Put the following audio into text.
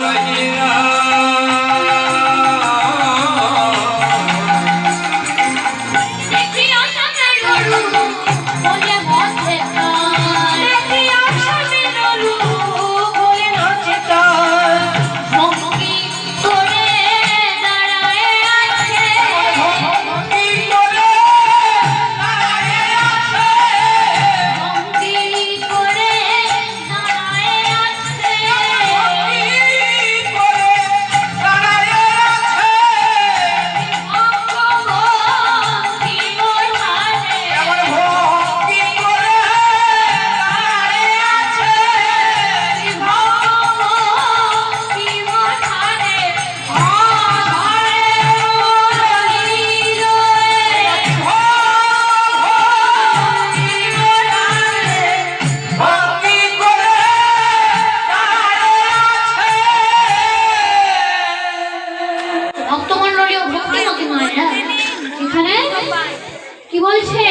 Ram Ram ভক্তমণ্ডলী ভক্তি ভক্তিমতী মায়েরা এখানে কি বলছে?